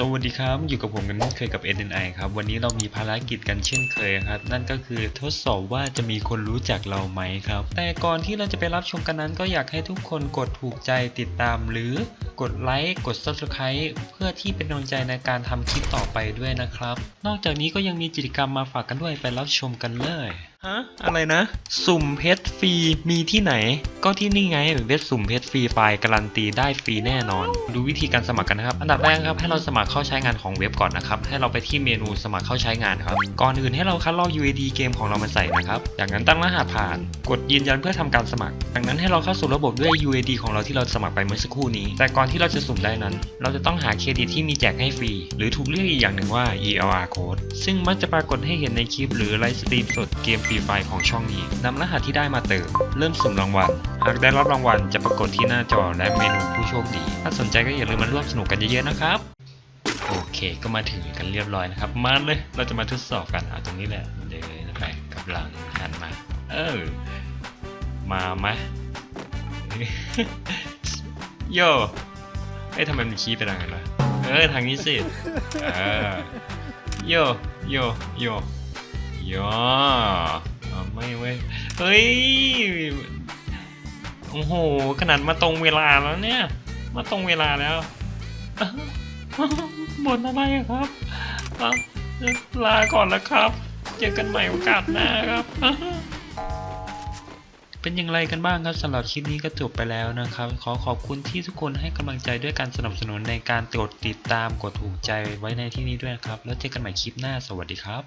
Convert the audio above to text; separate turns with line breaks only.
สวัสดีครับ อยู่กับผมกันเช่นเคยกับ NNI ครับ วันนี้เรามีภารกิจกันเช่นเคยครับ นั่นก็คือทดสอบว่าจะมีคนรู้จักเราไหมครับ แต่ก่อนที่เราจะไปรับชมกันนั้นก็อยากให้ทุกคนกดถูกใจติดตามหรือ กดไลค์ กด Subscribe เพื่อที่เป็นกำลังใจในการทำคลิปต่อไปด้วยนะครับ นอกจากนี้ก็ยังมีกิจกรรมมาฝากกันด้วยไปรับชมกันเลยฮะอะไรนะ สุ่มเพชรฟรีมีที่ไหน ก็ที่นี่ไงเว็บสุ่มเพชรฟรีไฟล์การันตีได้ฟรีแน่นอน ดูวิธีการสมัครกันนะครับ อันดับแรกครับให้เราสมัครเข้าใช้งานของเว็บก่อนนะครับ ให้เราไปที่เมนูสมัครเข้าใช้งานครับ ก่อนอื่นให้เราคัดลอก UID เกมของเรามาใส่นะครับ จากนั้นตั้งรหัสผ่าน กดยืนยันเพื่อทำการสมัคร จากนั้นให้เราเข้าสู่ระบบด้วย UID ของเราที่เราสมัครไปเมื่อสักครู่นี้ แต่ก่อนที่เราจะสุ่มได้นั้น เราจะต้องหาเครดิตที่มีแจกให้ฟรี หรือถูกเรียกอีกอย่างหนึ่งว่า ELR code ซึ่งมักจะปรากฏให้เห็นในคลิปหรือไลฟ์สตรีมสดเกมฟรีไฟล์ของช่องนี้นำรหัสที่ได้มาเติม เริ่มสุ่มรางวัล หากได้รับรางวัลจะปรากฏที่หน้าจอและเมนูผู้โชคดี ถ้าสนใจก็อย่าลืมมาร่วมสนุกกันเยอะๆนะครับโอเคก็มาถึงกันเรียบร้อยนะครับ มาเลยเราจะมาทดสอบกันเอาตรงนี้แหละเดินไปกับหลังหันมา เออ มาไหม โย เอ้ยทำไมมันชี้ไปทางนั้นล่ะเออทางนี้สิเออโยโยโยโยเอไม่เว้ยเฮ้ยโอ้โหขนาดมาตรงเวลาแล้วเนี่ย มาตรงเวลาแล้วบ่นอะไรครับลาก่อนแล้วครับ เจอกันใหม่โอกาสหน้าครับ เป็นอย่างไรกันบ้างครับสำหรับคลิปนี้ก็จบไปแล้วนะครับ ขอขอบคุณที่ทุกคนให้กำลังใจด้วยการสนับสนุนในการกดติดตามกดถูกใจไว้ในที่นี้ด้วยนะครับ แล้วเจอกันใหม่คลิปหน้าสวัสดีครับ